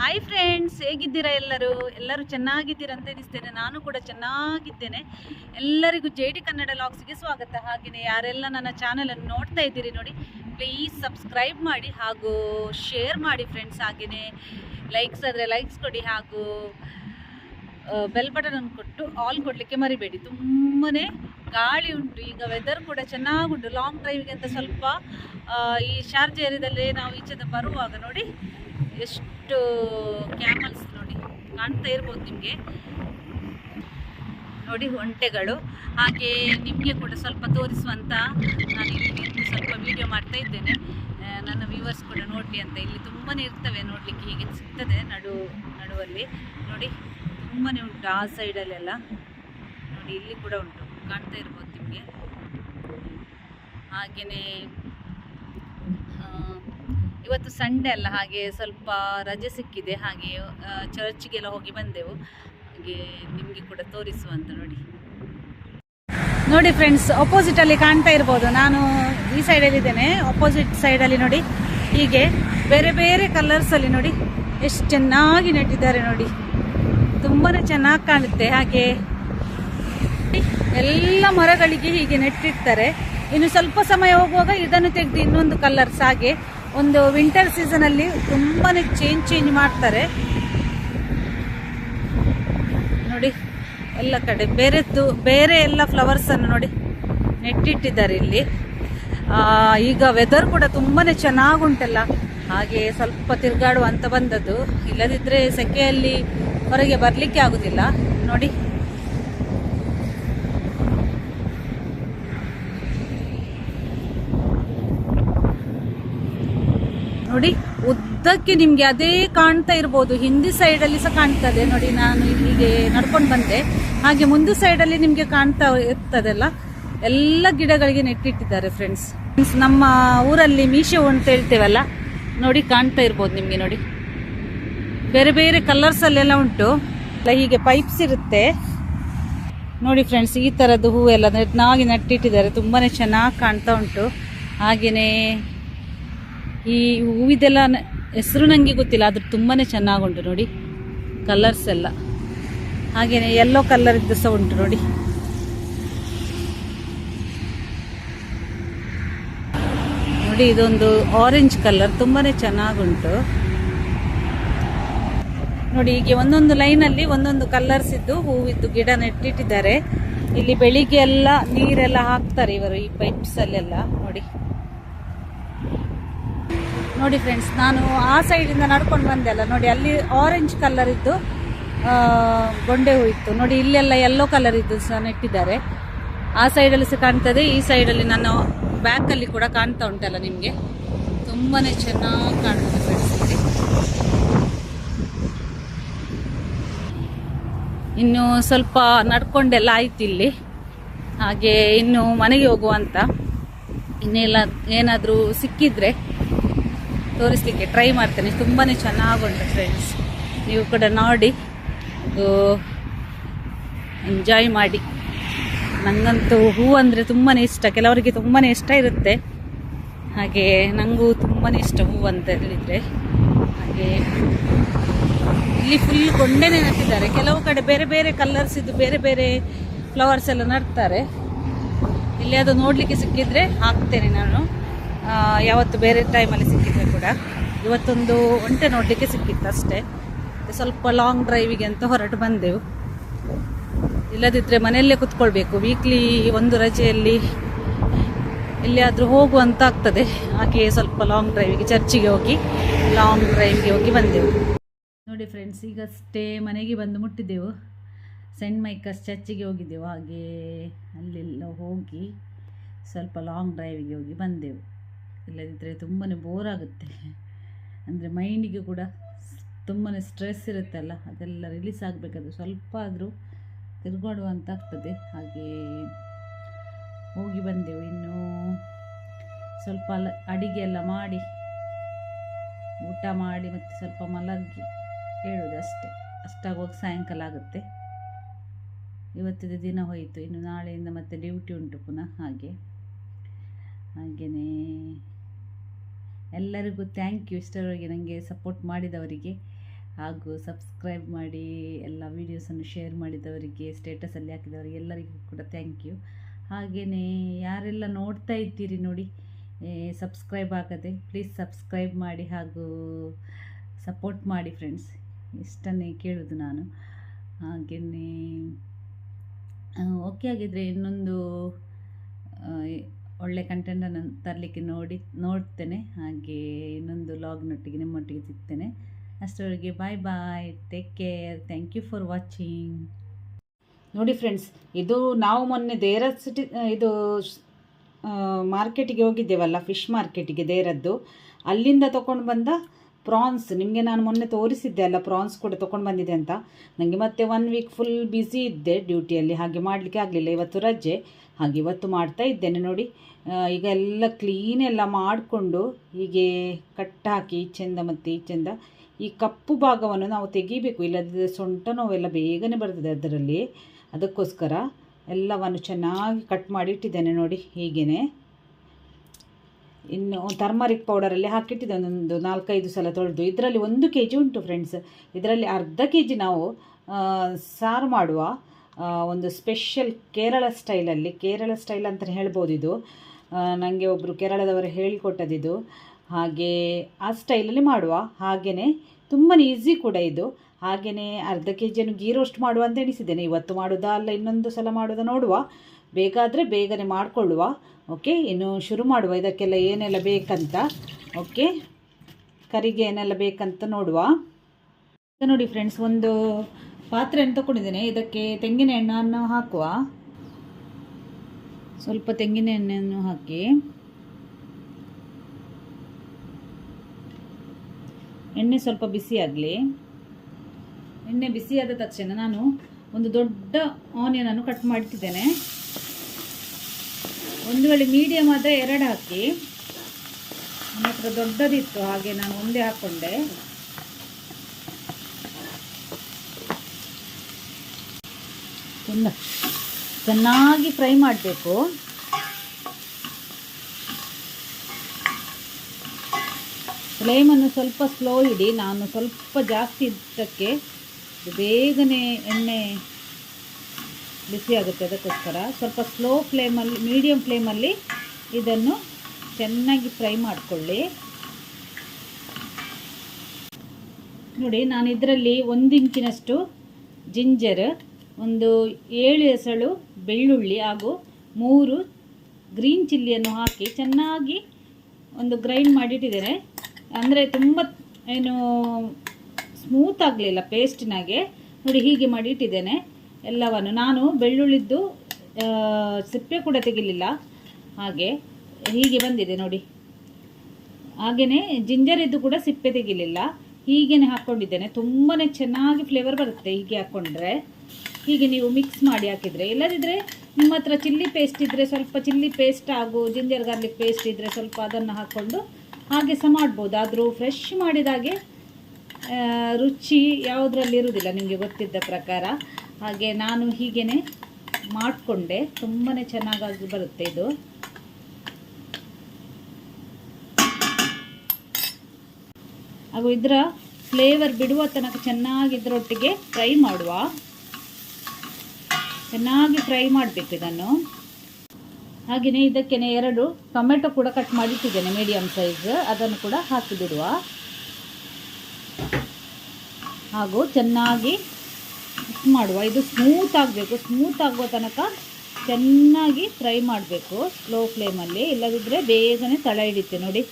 Hi friends ಹೇಗಿದ್ದೀರಾ ಎಲ್ಲರೂ? ಎಲ್ಲರೂ ಚೆನ್ನಾಗಿದ್ದೀರಾ ಅಂತ ಎನಿಸ್ತೇನೆ ನಾನು ಕೂಡ ಚೆನ್ನಾಗಿದ್ದೇನೆ. ಎಲ್ಲರಿಗೂ ಜೆ ಡಿ ಕನ್ನಡ ಲಾಗ್ಸ್ಗೆ ಸ್ವಾಗತ. ಹಾಗೆಯೇ ಯಾರೆಲ್ಲ ನನ್ನ ಚಾನಲನ್ನು ನೋಡ್ತಾ ಇದ್ದೀರಿ ನೋಡಿ ಪ್ಲೀಸ್ ಸಬ್ಸ್ಕ್ರೈಬ್ ಮಾಡಿ ಹಾಗೂ ಶೇರ್ ಮಾಡಿ ಫ್ರೆಂಡ್ಸ್ ಹಾಗೆಯೇ ಲೈಕ್ಸ್ ಆದರೆ ಲೈಕ್ಸ್ ಕೊಡಿ ಹಾಗೂ ಬೆಲ್ ಬಟನ್ ಅನ್ನು ಕೊಟ್ಟು ಆಲ್ ಕೊಡಲಿಕ್ಕೆ ಮರಿಬೇಡಿ. ತುಂಬಾ ಗಾಳಿ ಉಂಟು. ಈಗ ವೆದರ್ ಕೂಡ ಚೆನ್ನಾಗುಂಟು. ಲಾಂಗ್ ಡ್ರೈವಿಗೆ ಅಂತ ಸ್ವಲ್ಪ ಈ ಶಾರ್ಜ್ ಏರಿಯಾದಲ್ಲೇ ನಾವು ಈಚೆದ ಬರುವಾಗ ನೋಡಿ ಎಷ್ಟು ಕ್ಯಾಮಲ್ಸ್ ನೋಡಿ, ಕಾಣ್ತಾ ಇರ್ಬೋದು ನಿಮಗೆ. ನೋಡಿ ಒಂಟೆಗಳು. ಹಾಗೆ ನಿಮಗೆ ಕೂಡ ಸ್ವಲ್ಪ ತೋರಿಸುವಂತ ನಾನು ಇಲ್ಲಿ ಸ್ವಲ್ಪ ವಿಡಿಯೋ ಮಾಡ್ತಾ ಇದ್ದೇನೆ. ನನ್ನ ವ್ಯೂವರ್ಸ್ ಕೂಡ ನೋಡಲಿ ಅಂತ. ಇಲ್ಲಿ ತುಂಬಾ ಇರ್ತವೆ ನೋಡಲಿಕ್ಕೆ, ಹೀಗೆ ಸಿಗ್ತದೆ ನಡು, ನಡುವಲ್ಲಿ. ನೋಡಿ ತುಂಬಾ ಉಂಟು ಆ ಸೈಡಲ್ಲೆಲ್ಲ ನೋಡಿ, ಇಲ್ಲಿ ಕೂಡ ಉಂಟು, ಕಾಣ್ತಾ ಇರ್ಬೋದು ನಿಮಗೆ. ಹಾಗೆಯೇ ಇವತ್ತು ಸಂಡೇ ಅಲ್ಲ, ಹಾಗೆ ಸ್ವಲ್ಪ ರಜೆ ಸಿಕ್ಕಿದೆ, ಹಾಗೆ ಚರ್ಚ್ಗೆಲ್ಲ ಹೋಗಿ ಬಂದೆವು. ಹಾಗೆ ನಿಮಗೆ ಕೂಡ ತೋರಿಸುವಂತ ನೋಡಿ. ನೋಡಿ ಫ್ರೆಂಡ್ಸ್ ಅಲ್ಲಿ ಕಾಣ್ತಾ ಇರ್ಬೋದು. ನಾನು ಈ ಸೈಡಲ್ಲಿ ಇದ್ದೇನೆ ಅಪೋಸಿಟ್ ಸೈಡಲ್ಲಿ ನೋಡಿ. ಹೀಗೆ ಬೇರೆ ಬೇರೆ ಕಲರ್ಸಲ್ಲಿ ನೋಡಿ. ಎಷ್ಟು ಚೆನ್ನಾಗಿ ನೆಟ್ಟಿದ್ದಾರೆ ನೋಡಿ. ತುಂಬಾ ಚೆನ್ನಾಗಿ ಕಾಣುತ್ತೆ, ಹಾಗೆ. ಎಲ್ಲ ಮರಗಳಿಗೆ ಹೀಗೆ ನೆಟ್ಟಿರ್ತಾರೆ. ಇನ್ನು ಸ್ವಲ್ಪ ಸಮಯ ಹೋಗುವಾಗ ಇದನ್ನು ತೆಗೆದು ಇನ್ನೊಂದು ಕಲರ್ಸ್ ಹಾಗೆ. ಒಂದು ವಿಂಟರ್ ಸೀಸನಲ್ಲಿ ತುಂಬಾ ಚೇಂಜ್ ಚೇಂಜ್ ಮಾಡ್ತಾರೆ. ನೋಡಿ, ಎಲ್ಲ ಕಡೆ ಬೇರೆದ್ದು ಬೇರೆ ಎಲ್ಲ ಫ್ಲವರ್ಸನ್ನು ನೋಡಿ, ನೆಟ್ಟಿಟ್ಟಿದ್ದಾರೆ ಇಲ್ಲಿ. ಈಗ ವೆದರ್ ಕೂಡ ತುಂಬಾ ಚೆನ್ನಾಗುಂಟಲ್ಲ. ಹಾಗೆ ಸ್ವಲ್ಪ ತಿರುಗಾಡುವ ಅಂತ ಬಂದದ್ದು. ಇಲ್ಲದಿದ್ದರೆ ಸೆಕೆಯಲ್ಲಿ ಹೊರಗೆ ಬರಲಿಕ್ಕೆ ಆಗುದಿಲ್ಲ. ನೋಡಿ ನೋಡಿ, ಉದ್ದಕ್ಕೆ ನಿಮ್ಗೆ ಅದೇ ಕಾಣ್ತಾ ಇರ್ಬೋದು. ಹಿಂದಿ ಸೈಡಲ್ಲಿ ಸಹ ಕಾಣ್ತದೆ ನೋಡಿ, ನಾನು ಇಲ್ಲಿಗೆ ನಡ್ಕೊಂಡು ಬಂದೆ. ಹಾಗೆ ಮುಂದೆ ಸೈಡಲ್ಲಿ ನಿಮ್ಗೆ ಕಾಣ್ತಾ ಇರ್ತದಲ್ಲ? ಎಲ್ಲ ಗಿಡಗಳಿಗೆ ನೆಟ್ಟಿಟ್ಟಿದ್ದಾರೆ ಫ್ರೆಂಡ್ಸ್ ಫ್ರೆಂಡ್ಸ್ ನಮ್ಮ ಊರಲ್ಲಿ ಮೀಶೋ ಅಂತ ಹೇಳ್ತೇವಲ್ಲ? ನೋಡಿ, ಕಾಣ್ತಾ ಇರ್ಬೋದು ನಿಮ್ಗೆ ನೋಡಿ. ಬೇರೆ ಬೇರೆ ಕಲರ್ಸ್ ಅಲ್ಲೆಲ್ಲ ಉಂಟು. ಎಲ್ಲ ಹೀಗೆ ಪೈಪ್ಸ್ ಇರುತ್ತೆ. ನೋಡಿ ಫ್ರೆಂಡ್ಸ್ ಈ ಥರದ್ದು ಹೂವೆಲ್ಲ ಚೆನ್ನಾಗಿ ನಟ್ಟಿಟ್ಟಿದ್ದಾರೆ. ತುಂಬಾನೇ ಚೆನ್ನಾಗಿ ಕಾಣ್ತಾ ಉಂಟು. ಹಾಗೆಯೇ ಈ ಹೂವಿದೆಲ್ಲ ಹೆಸರು ನನಗೆ ಗೊತ್ತಿಲ್ಲ ಅದು ತುಂಬಾನೇ ಚೆನ್ನಾಗುಂಟು ನೋಡಿ ಕಲರ್ಸ್ ಎಲ್ಲ. ಹಾಗೆಯೇ ಕಲರ್ ಇದ್ದು ಸಹ ಉಂಟು ನೋಡಿ. ನೋಡಿ, ಇದೊಂದು ಆರೆಂಜ್ ಕಲರ್ ತುಂಬಾನೇ ಚೆನ್ನಾಗುಂಟು. ನೋಡಿ, ಹೀಗೆ ಒಂದೊಂದು ಲೈನಲ್ಲಿ ಒಂದೊಂದು ಕಲರ್ಸ್ ಇದ್ದು ಹೂವಿದ್ದು ಗಿಡ ನೆಟ್ಟಿಟ್ಟಿದ್ದಾರೆ. ಇಲ್ಲಿ ಬೆಳಿಗ್ಗೆ ಎಲ್ಲ ನೀರೆಲ್ಲ ಹಾಕ್ತಾರೆ ಇವರು, ಈ ಪೈಪ್ಸ್ ಅಲ್ಲೆಲ್ಲ ನೋಡಿ. ನೋಡಿ ಫ್ರೆಂಡ್ಸ್ ನಾನು ಆ ಸೈಡಿಂದ ನಡ್ಕೊಂಡು ಬಂದೆ ಅಲ್ಲ, ನೋಡಿ ಅಲ್ಲಿ ಆರೆಂಜ್ ಕಲರ್ ಇದ್ದು ಗೊಂಡೆ ಹೂ ನೋಡಿ ಇಲ್ಲೆಲ್ಲ ಯೆಲ್ಲೋ ಕಲರ್ ಇದ್ದು ಸಹ ನೆಟ್ಟಿದ್ದಾರೆ. ಆ ಸೈಡಲ್ಲಿ ಸಹ ಕಾಣ್ತದೆ, ಈ ಸೈಡಲ್ಲಿ ನನ್ನ ಬ್ಯಾಕಲ್ಲಿ ಕೂಡ ಕಾಣ್ತಾ ಉಂಟಲ್ಲ ನಿಮಗೆ. ತುಂಬಾನೇ ಚೆನ್ನಾಗಿ ಕಾಣ್ತದೆ ಫ್ರೆಂಡ್ಸ್ ಇಲ್ಲಿ. ಇನ್ನು ಸ್ವಲ್ಪ ನಡ್ಕೊಂಡೆಲ್ಲ ಆಯ್ತು ಇಲ್ಲಿ. ಹಾಗೆ ಇನ್ನು ಮನೆಗೆ ಹೋಗುವಂತ ಇನ್ನೆಲ್ಲ ಏನಾದರೂ ಸಿಕ್ಕಿದ್ರೆ ತೋರಿಸ್ಲಿಕ್ಕೆ ಟ್ರೈ ಮಾಡ್ತೇನೆ. ತುಂಬಾ ಚೆನ್ನಾಗುಂಟು ಫ್ರೆಂಡ್ಸ್ ನೀವು ಕೂಡ ನೋಡಿ. ಎಂಜಾಯ್ ಮಾಡಿ. ನನಗಂತೂ ಹೂವು ಅಂದರೆ ತುಂಬಾ ಇಷ್ಟ. ಕೆಲವರಿಗೆ ತುಂಬಾ ಇಷ್ಟ ಇರುತ್ತೆ. ಹಾಗೆ ನನಗೂ ತುಂಬಾ ಇಷ್ಟ ಹೂವು ಅಂತ ಹೇಳಿದರೆ. ಹಾಗೆ ಇಲ್ಲಿ ಫುಲ್ ಗೊಂಡೆನೆ ನಟ್ಟಿದ್ದಾರೆ ಕೆಲವು ಕಡೆ ಬೇರೆ ಬೇರೆ ಕಲರ್ಸ್ ಇದ್ದು ಬೇರೆ ಬೇರೆ ಫ್ಲವರ್ಸ್ ಎಲ್ಲ ನಡ್ತಾರೆ. ಇಲ್ಲಿ ಅದು ನೋಡಲಿಕ್ಕೆ ಸಿಕ್ಕಿದ್ರೆ ಹಾಕ್ತೇನೆ ನಾನು. ಯಾವತ್ತು ಬೇರೆ ಟೈಮಲ್ಲಿ ಸಿಕ್ಕಿದ್ರೆ ಕೂಡ. ಇವತ್ತೊಂದು ಒಂಟೆ ನೋಡಲಿಕ್ಕೆ ಸಿಕ್ಕಿತ್ತು ಅಷ್ಟೇ. ಸ್ವಲ್ಪ ಲಾಂಗ್ ಡ್ರೈವಿಗೆ ಅಂತ ಹೊರಟು ಬಂದೆವು. ಇಲ್ಲದಿದ್ದರೆ ಮನೆಯಲ್ಲೇ ಕುತ್ಕೊಳ್ಬೇಕು. ವೀಕ್ಲಿ ಒಂದು ರಜೆಯಲ್ಲಿ ಎಲ್ಲಿಯಾದರೂ ಹೋಗುವಂತ ಆಗ್ತದೆ. ಹಾಗೆ ಸ್ವಲ್ಪ ಲಾಂಗ್ ಡ್ರೈವಿಗೆ ಚರ್ಚಿಗೆ ಹೋಗಿ ಲಾಂಗ್ ಡ್ರೈವಿಗೆ ಹೋಗಿ ಬಂದೆವು. ನೋಡಿ ಫ್ರೆಂಡ್ಸ್ ಈಗಷ್ಟೇ ಮನೆಗೆ ಬಂದು ಮುಟ್ಟಿದ್ದೆವು ಸೆಂಟ್ ಮೈಕಸ್ ಚರ್ಚಿಗೆ ಹೋಗಿದ್ದೆವು. ಹಾಗೆ ಅಲ್ಲೆಲ್ಲ ಹೋಗಿ ಸ್ವಲ್ಪ ಲಾಂಗ್ ಡ್ರೈವಿಗೆ ಹೋಗಿ ಬಂದೆವು. ಇಲ್ಲದಿದ್ದರೆ ತುಂಬಾ ಬೋರ್ ಆಗುತ್ತೆ. ಅಂದರೆ ಮೈಂಡಿಗೆ ಕೂಡ ತುಂಬಾ ಸ್ಟ್ರೆಸ್ ಇರುತ್ತಲ್ಲ, ಅದೆಲ್ಲ ರಿಲೀಸ್ ಆಗಬೇಕಾದ್ರೆ ಸ್ವಲ್ಪ ಆದರೂ ತಿರುಗಾಡುವಂತ ಆಗ್ತದೆ. ಹಾಗೆ ಹೋಗಿ ಬಂದೆವು. ಇನ್ನೂ ಸ್ವಲ್ಪ ಅಲ್ಲ ಅಡಿಗೆ ಎಲ್ಲ ಮಾಡಿ, ಊಟ ಮಾಡಿ ಮತ್ತು ಸ್ವಲ್ಪ ಮಲಗಿ ಹೇಳೋದು ಅಷ್ಟೇ. ಅಷ್ಟಾಗುವಾಗ ಸಾಯಂಕಾಲ ಆಗುತ್ತೆ. ಇವತ್ತಿದ ದಿನ ಹೋಯಿತು. ಇನ್ನು ನಾಳೆಯಿಂದ ಮತ್ತೆ ಡ್ಯೂಟಿ ಉಂಟು ಪುನಃ ಹಾಗೆ. ಹಾಗೆಯೇ ಎಲ್ಲರಿಗೂ ಥ್ಯಾಂಕ್ ಯು ಇಷ್ಟರವರೆಗೆ ನನಗೆ ಸಪೋರ್ಟ್ ಮಾಡಿದವರಿಗೆ ಹಾಗೂ ಸಬ್ಸ್ಕ್ರೈಬ್ ಮಾಡಿ ಎಲ್ಲ ವೀಡಿಯೋಸನ್ನು ಶೇರ್ ಮಾಡಿದವರಿಗೆ ಸ್ಟೇಟಸಲ್ಲಿ ಹಾಕಿದವರಿಗೆ ಎಲ್ಲರಿಗೂ ಕೂಡ ಥ್ಯಾಂಕ್ ಯು ಹಾಗೆಯೇ ಯಾರೆಲ್ಲ ನೋಡ್ತಾ ಇದ್ದೀರಿ ನೋಡಿ ಸಬ್ಸ್ಕ್ರೈಬ್ ಆಗದೆ ಪ್ಲೀಸ್ ಸಬ್ಸ್ಕ್ರೈಬ್ ಮಾಡಿ ಹಾಗೂ ಸಪೋರ್ಟ್ ಮಾಡಿ ಫ್ರೆಂಡ್ಸ್ ಇಷ್ಟನ್ನೇ ಕೇಳೋದು ನಾನು. ಹಾಗೆಯೇ ಓಕೆ ಆಗಿದ್ದರೆ ಇನ್ನೊಂದು ಒಳ್ಳೆ ಕಂಟೆಂಟನ್ನು ತರಲಿಕ್ಕೆ ನೋಡಿ, ನೋಡ್ತೇನೆ. ಹಾಗೆ ಇನ್ನೊಂದು ಲಾಗ್ನೊಟ್ಟಿಗೆ ನಿಮ್ಮೊಟ್ಟಿಗೆ ಸಿಗ್ತೇನೆ. ಅಷ್ಟರವರೆಗೆ bye bye take care thank you for watching ನೋಡಿ ಫ್ರೆಂಡ್ಸ್ ಇದು ನಾವು ಮೊನ್ನೆ ದೇರ ಸಿಟಿ ಇದು ಮಾರ್ಕೆಟಿಗೆ ಹೋಗಿದ್ದೇವಲ್ಲ ಫಿಶ್ ಮಾರ್ಕೆಟಿಗೆ ದೇರದ್ದು. ಅಲ್ಲಿಂದ ತಗೊಂಡು ಬಂದ ಪ್ರಾನ್ಸ್, ನಿಮಗೆ ನಾನು ಮೊನ್ನೆ ತೋರಿಸಿದ್ದೆ ಅಲ್ಲ, ಪ್ರಾನ್ಸ್ ಕೂಡ ತೊಗೊಂಡು ಬಂದಿದೆ ಅಂತ. ನನಗೆ ಮತ್ತೆ ಒನ್ ವೀಕ್ ಫುಲ್ ಬ್ಯುಸಿ ಇದ್ದೆ ಡ್ಯೂಟಿಯಲ್ಲಿ ಹಾಗೆ ಮಾಡಲಿಕ್ಕೆ ಆಗಲಿಲ್ಲ. ಇವತ್ತು ರಜೆ, ಹಾಗೆ ಇವತ್ತು ಮಾಡ್ತಾ ಇದ್ದೇನೆ ನೋಡಿ. ಈಗ ಎಲ್ಲ ಕ್ಲೀನ್ ಎಲ್ಲ ಮಾಡಿಕೊಂಡು ಹೀಗೆ ಕಟ್ ಹಾಕಿ ಈಚೆಂದ ಮತ್ತು ಈಚೆಂದ ಈ ಕಪ್ಪು ಭಾಗವನ್ನು ನಾವು ತೆಗಿಬೇಕು. ಇಲ್ಲದಿದ್ದರೆ ಸೊಂಟ ನೋವೆಲ್ಲ ಬೇಗನೆ ಬರ್ತದೆ ಅದರಲ್ಲಿ. ಅದಕ್ಕೋಸ್ಕರ ಎಲ್ಲವನ್ನು ಚೆನ್ನಾಗಿ ಕಟ್ ಮಾಡಿ ಇಟ್ಟಿದ್ದೇನೆ ನೋಡಿ, ಹೀಗೇನೆ. ಇನ್ನು ಟರ್ಮರಿಕ್ ಪೌಡರಲ್ಲಿ ಹಾಕಿಟ್ಟಿದ್ದೆ ಒಂದೊಂದು ನಾಲ್ಕೈದು ಸಲ ತೊಳೆದು. ಇದರಲ್ಲಿ ಒಂದು ಕೆ ಜಿ ಉಂಟು ಫ್ರೆಂಡ್ಸ್ ಇದರಲ್ಲಿ ಅರ್ಧ ಕೆ ಜಿ ನಾವು ಸಾರು ಮಾಡುವ ಒಂದು ಸ್ಪೆಷಲ್ ಕೇರಳ ಸ್ಟೈಲಲ್ಲಿ ಕೇರಳ ಸ್ಟೈಲ್ ಅಂತಲೇ ಹೇಳ್ಬೋದು ಇದು. ನನಗೆ ಒಬ್ಬರು ಕೇರಳದವರು ಹೇಳಿಕೊಟ್ಟದಿದು. ಹಾಗೆ ಆ ಸ್ಟೈಲಲ್ಲಿ ಮಾಡುವ. ಹಾಗೆಯೇ ತುಂಬಾ ಈಸಿ ಕೂಡ ಇದು. ಹಾಗೆಯೇ ಅರ್ಧ ಕೆ ಜಿಯನ್ನು ಗೀ ರೋಸ್ಟ್ ಮಾಡುವ ಅಂತ ಎಣಿಸಿದ್ದೇನೆ. ಇವತ್ತು ಮಾಡೋದಾ ಅಲ್ಲ ಇನ್ನೊಂದು ಸಲ ಮಾಡೋದಾ ನೋಡುವ. ಬೇಕಾದರೆ ಬೇಗನೆ ಮಾಡಿಕೊಳ್ಳುವ ಓಕೆ ಇನ್ನು ಶುರು ಮಾಡುವ. ಇದಕ್ಕೆಲ್ಲ ಏನೆಲ್ಲ ಬೇಕಂತ ಓಕೆ ಕರಿಗೆ ಏನೆಲ್ಲ ಬೇಕಂತ ನೋಡುವ. ನೋಡಿ ಫ್ರೆಂಡ್ಸ್ ಒಂದು ಪಾತ್ರೆಯನ್ನು ತಗೊಂಡಿದ್ದೇನೆ ಇದಕ್ಕೆ ತೆಂಗಿನ ಎಣ್ಣೆಯನ್ನು ಹಾಕುವ. ಸ್ವಲ್ಪ ತೆಂಗಿನ ಎಣ್ಣೆಯನ್ನು ಹಾಕಿ. ಎಣ್ಣೆ ಸ್ವಲ್ಪ ಬಿಸಿ ಆಗಲಿ. ಎಣ್ಣೆ ಬಿಸಿಯಾದ ತಕ್ಷಣ ನಾನು ಒಂದು ದೊಡ್ಡ ಆನಿಯನನ್ನು ಕಟ್ ಮಾಡಿಟ್ಟಿದ್ದೇನೆ ಒಂದು ವೇಳೆ ಮೀಡಿಯಮ್ ಆದರೆ ಎರಡು ಹಾಕಿ. ನನ್ನ ಹತ್ರ ದೊಡ್ಡದಿತ್ತು, ಹಾಗೆ ನಾನು ಒಂದೇ ಹಾಕ್ಕೊಂಡೆ ಚೆನ್ನಾಗಿ ಫ್ರೈ ಮಾಡಬೇಕು. ಫ್ಲೇಮನ್ನು ಸ್ವಲ್ಪ ಸ್ಲೋ ಇಡಿ. ನಾನು ಸ್ವಲ್ಪ ಜಾಸ್ತಿ ಇದ್ದಕ್ಕೆ ಬೇಗನೆ ಎಣ್ಣೆ ಬಿಸಿ ಆಗುತ್ತೆ ಅದಕ್ಕೋಸ್ಕರ. ಸ್ವಲ್ಪ ಸ್ಲೋ ಫ್ಲೇಮಲ್ಲಿ ಮೀಡಿಯಮ್ ಫ್ಲೇಮಲ್ಲಿ ಇದನ್ನು ಚೆನ್ನಾಗಿ ಫ್ರೈ ಮಾಡಿಕೊಳ್ಳಿ. ನೋಡಿ, ನಾನು ಇದರಲ್ಲಿ ಒಂದು ಇಂಚಿನಷ್ಟು ಜಿಂಜರ್ ಒಂದು ಏಳು ಎಸಳು ಬೆಳ್ಳುಳ್ಳಿ ಹಾಗೂ ಮೂರು ಗ್ರೀನ್ ಚಿಲ್ಲಿಯನ್ನು ಹಾಕಿ ಚೆನ್ನಾಗಿ ಒಂದು ಗ್ರೈಂಡ್ ಮಾಡಿಟ್ಟಿದ್ದೇನೆ. ಅಂದರೆ ತುಂಬ ಏನು ಸ್ಮೂತ್ ಆಗಲಿಲ್ಲ ಪೇಸ್ಟ್ನಾಗೆ ನೋಡಿ, ಹೀಗೆ ಮಾಡಿ ಇಟ್ಟಿದ್ದೇನೆ ಎಲ್ಲವನ್ನು. ನಾನು ಬೆಳ್ಳುಳ್ಳಿದ್ದು ಸಿಪ್ಪೆ ಕೂಡ ತೆಗಿಲಿಲ್ಲ. ಹಾಗೆ ಹೀಗೆ ಬಂದಿದೆ ನೋಡಿ. ಹಾಗೆಯೇ ಜಿಂಜರ್ ಇದ್ದು ಕೂಡ ಸಿಪ್ಪೆ ತೆಗಿಲಿಲ್ಲ. ಹೀಗೇನೆ ಹಾಕ್ಕೊಂಡಿದ್ದೇನೆ ತುಂಬಾ ಚೆನ್ನಾಗಿ ಫ್ಲೇವರ್ ಬರುತ್ತೆ ಹೀಗೆ ಹಾಕ್ಕೊಂಡ್ರೆ ಹೀಗೆ ನೀವು ಮಿಕ್ಸ್ ಮಾಡಿ ಹಾಕಿದರೆ. ಇಲ್ಲದಿದ್ದರೆ ನಿಮ್ಮ ಹತ್ರ ಚಿಲ್ಲಿ ಪೇಸ್ಟ್ ಇದ್ದರೆ ಸ್ವಲ್ಪ ಚಿಲ್ಲಿ ಪೇಸ್ಟ್ ಹಾಗೂ ಜಿಂಜರ್ ಗಾರ್ಲಿಕ್ ಪೇಸ್ಟ್ ಇದ್ದರೆ ಸ್ವಲ್ಪ ಅದನ್ನು ಹಾಕ್ಕೊಂಡು ಹಾಗೆ ಸಹ ಮಾಡ್ಬೋದು. ಆದರೂ ಫ್ರೆಶ್ ಮಾಡಿದಾಗೆ ರುಚಿ ಯಾವುದರಲ್ಲಿ ಇರುವುದಿಲ್ಲ ನಿಮಗೆ ಗೊತ್ತಿದ್ದ ಪ್ರಕಾರ. ಹಾಗೆ ನಾನು ಹೀಗೇ ಮಾಡಿಕೊಂಡೆ. ತುಂಬಾ ಚೆನ್ನಾಗಾಗಿ ಬರುತ್ತೆ ಇದು. ಹಾಗೂ ಇದರ ಫ್ಲೇವರ್ ಬಿಡುವ ತನಕ ಚೆನ್ನಾಗಿ ಇದರೊಟ್ಟಿಗೆ ಫ್ರೈ ಮಾಡುವ. ಚೆನ್ನಾಗಿ ಫ್ರೈ ಮಾಡಬೇಕು ಇದನ್ನು. ಹಾಗೆಯೇ ಇದಕ್ಕೆ ಎರಡು ಟೊಮೆಟೊ ಕೂಡ ಕಟ್ ಮಾಡಿಟ್ಟಿದ್ದೇನೆ ಮೀಡಿಯಮ್ ಸೈಜ್ ಅದನ್ನು ಕೂಡ ಹಾಕಿ ಬಿಡುವ. ಹಾಗೂ ಚೆನ್ನಾಗಿ ಮಿಕ್ಸ್ ಮಾಡುವ. ಇದು ಸ್ಮೂತ್ ಆಗಬೇಕು. ಸ್ಮೂತ್ ಆಗುವ ತನಕ ಚೆನ್ನಾಗಿ ಫ್ರೈ ಮಾಡಬೇಕು ಸ್ಲೋ ಫ್ಲೇಮಲ್ಲಿ ಇಲ್ಲದಿದ್ದರೆ ಬೇಗನೆ ತಳ ಹಿಡಿತೆ ನೋಡಿ.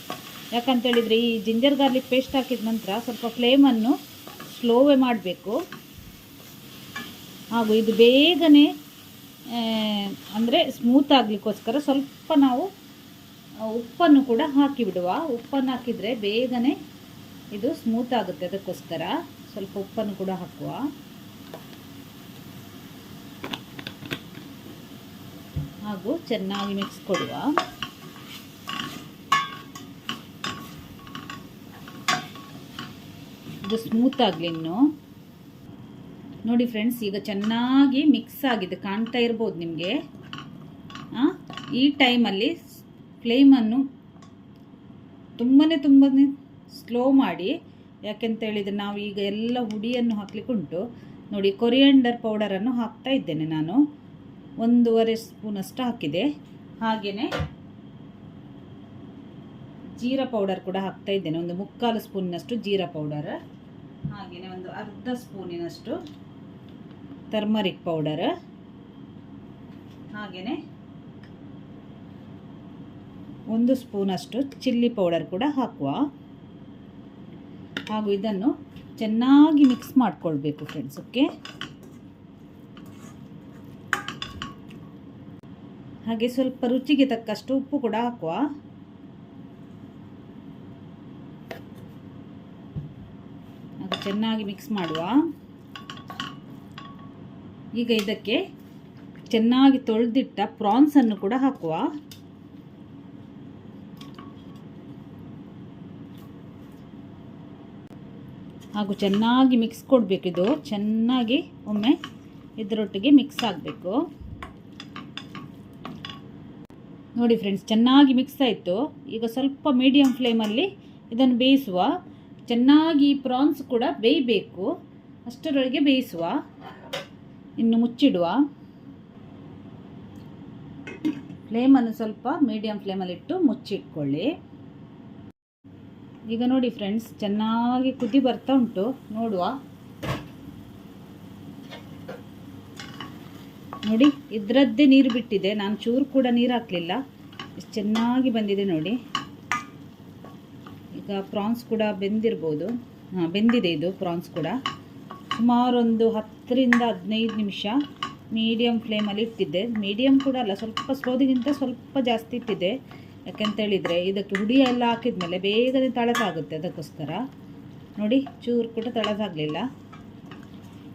ಯಾಕಂತೇಳಿದರೆ ಈ ಜಿಂಜರ್ ಗಾರ್ಲಿಕ್ ಪೇಸ್ಟ್ ಹಾಕಿದ ನಂತರ ಸ್ವಲ್ಪ ಫ್ಲೇಮನ್ನು ಸ್ಲೋವೇ ಮಾಡಬೇಕು. ಹಾಗೂ ಇದು ಬೇಗನೆ ಅಂದರೆ ಸ್ಮೂತ್ ಆಗಲಿಕ್ಕೋಸ್ಕರ ಸ್ವಲ್ಪ ನಾವು ಉಪ್ಪನ್ನು ಕೂಡ ಹಾಕಿ ಬಿಡುವ ಉಪ್ಪನ್ನು ಹಾಕಿದರೆ ಬೇಗನೆ ಇದು ಸ್ಮೂತ್ ಆಗುತ್ತೆ ಅದಕ್ಕೋಸ್ಕರ. ಸ್ವಲ್ಪ ಉಪ್ಪನ್ನು ಕೂಡ ಹಾಕುವ. ಹಾಗೂ ಚೆನ್ನಾಗಿ ಮಿಕ್ಸ್ ಕೊಡುವ. ಇದು ಸ್ಮೂತ್ ಆಗಲಿ ಇನ್ನು. ನೋಡಿ ಫ್ರೆಂಡ್ಸ್ ಈಗ ಚೆನ್ನಾಗಿ ಮಿಕ್ಸ್ ಆಗಿದೆ, ಕಾಣ್ತಾ ಇರ್ಬೋದು ನಿಮಗೆ. ಈ ಟೈಮಲ್ಲಿ ಫ್ಲೇಮನ್ನು ತುಂಬಾ ತುಂಬಾ ಸ್ಲೋ ಮಾಡಿ, ಯಾಕೆಂತ ಹೇಳಿದರೆ ನಾವು ಈಗ ಎಲ್ಲ ಹುಡಿಯನ್ನು ಹಾಕ್ಲಿಕ್ಕೆ ಉಂಟು ನೋಡಿ ಕೊರಿಯಂಡರ್ ಪೌಡರನ್ನು ಹಾಕ್ತಾ ಇದ್ದೇನೆ ನಾನು. ಒಂದೂವರೆ ಸ್ಪೂನಷ್ಟು ಹಾಕಿದೆ. ಹಾಗೆಯೇ ಜೀರಾ ಪೌಡರ್ ಕೂಡ ಹಾಕ್ತಾ ಇದ್ದೇನೆ. ಒಂದು ಮುಕ್ಕಾಲು ಸ್ಪೂನಿನಷ್ಟು ಜೀರಾ ಪೌಡರ್. ಹಾಗೆಯೇ ಒಂದು ಅರ್ಧ ಸ್ಪೂನಿನಷ್ಟು ಟರ್ಮರಿಕ್ ಪೌಡರ್. ಹಾಗೆಯೇ ಒಂದು ಸ್ಪೂನಷ್ಟು ಚಿಲ್ಲಿ ಪೌಡರ್ ಕೂಡ ಹಾಕುವ. ಹಾಗೂ ಇದನ್ನು ಚೆನ್ನಾಗಿ ಮಿಕ್ಸ್ ಮಾಡಿಕೊಳ್ಬೇಕು ಫ್ರೆಂಡ್ಸ್ ಓಕೆ ಹಾಗೆ ಸ್ವಲ್ಪ ರುಚಿಗೆ ತಕ್ಕಷ್ಟು ಉಪ್ಪು ಕೂಡ ಹಾಕುವ. ಅದು ಚೆನ್ನಾಗಿ ಮಿಕ್ಸ್ ಮಾಡುವ. ಈಗ ಇದಕ್ಕೆ ಚೆನ್ನಾಗಿ ತೊಳೆದಿಟ್ಟ ಪ್ರಾನ್ಸನ್ನು ಕೂಡ ಹಾಕುವ. ಹಾಗೂ ಚೆನ್ನಾಗಿ ಮಿಕ್ಸ್ ಕೊಡಬೇಕು ಇದು. ಚೆನ್ನಾಗಿ ಒಮ್ಮೆ ಇದರೊಟ್ಟಿಗೆ ಮಿಕ್ಸ್ ಆಗಬೇಕು. ನೋಡಿ ಫ್ರೆಂಡ್ಸ್ ಚೆನ್ನಾಗಿ ಮಿಕ್ಸ್ ಆಯಿತು. ಈಗ ಸ್ವಲ್ಪ ಮೀಡಿಯಮ್ ಫ್ಲೇಮಲ್ಲಿ ಇದನ್ನು ಬೇಯಿಸುವ. ಚೆನ್ನಾಗಿ ಪ್ರಾನ್ಸ್ ಕೂಡ ಬೇಯಬೇಕು. ಅಷ್ಟರೊಳಗೆ ಬೇಯಿಸುವ. ಇನ್ನು ಮುಚ್ಚಿಡುವ. ಫ್ಲೇಮನ್ನು ಸ್ವಲ್ಪ ಮೀಡಿಯಮ್ ಫ್ಲೇಮಲ್ಲಿಟ್ಟು ಮುಚ್ಚಿಟ್ಕೊಳ್ಳಿ. ಈಗ ನೋಡಿ ಫ್ರೆಂಡ್ಸ್ ಚೆನ್ನಾಗಿ ಕುದಿ ಬರ್ತಾ ಉಂಟು. ನೋಡುವ. ನೋಡಿ, ಇದರದ್ದೇ ನೀರು ಬಿಟ್ಟಿದೆ. ನಾನು ಚೂರು ಕೂಡ ನೀರು ಹಾಕಲಿಲ್ಲ. ಎಷ್ಟು ಚೆನ್ನಾಗಿ ಬಂದಿದೆ ನೋಡಿ. ಈಗ ಪ್ರಾನ್ಸ್ ಕೂಡ ಬೆಂದಿರ್ಬೋದು. ಹಾಂ, ಬೆಂದಿದೆ ಇದು ಪ್ರಾನ್ಸ್ ಕೂಡ. ಸುಮಾರು ಒಂದು ಹತ್ತರಿಂದ ಹದಿನೈದು ನಿಮಿಷ ಮೀಡಿಯಮ್ ಫ್ಲೇಮಲ್ಲಿ ಇಟ್ಟಿದ್ದೆ. ಮೀಡಿಯಮ್ ಕೂಡ ಅಲ್ಲ, ಸ್ವಲ್ಪ ಸ್ಲೋದಿಗಿಂತ ಸ್ವಲ್ಪ ಜಾಸ್ತಿ ಇಟ್ಟಿದ್ದೆ. ಯಾಕೆಂತ ಹೇಳಿದರೆ, ಇದಕ್ಕೆ ಹುಡಿ ಎಲ್ಲ ಹಾಕಿದ್ಮೇಲೆ ಬೇಗನೆ ತಳಸಾಗುತ್ತೆ ಅದಕ್ಕೋಸ್ಕರ. ನೋಡಿ, ಚೂರು ಕೂಡ ತಳಸಾಗಲಿಲ್ಲ.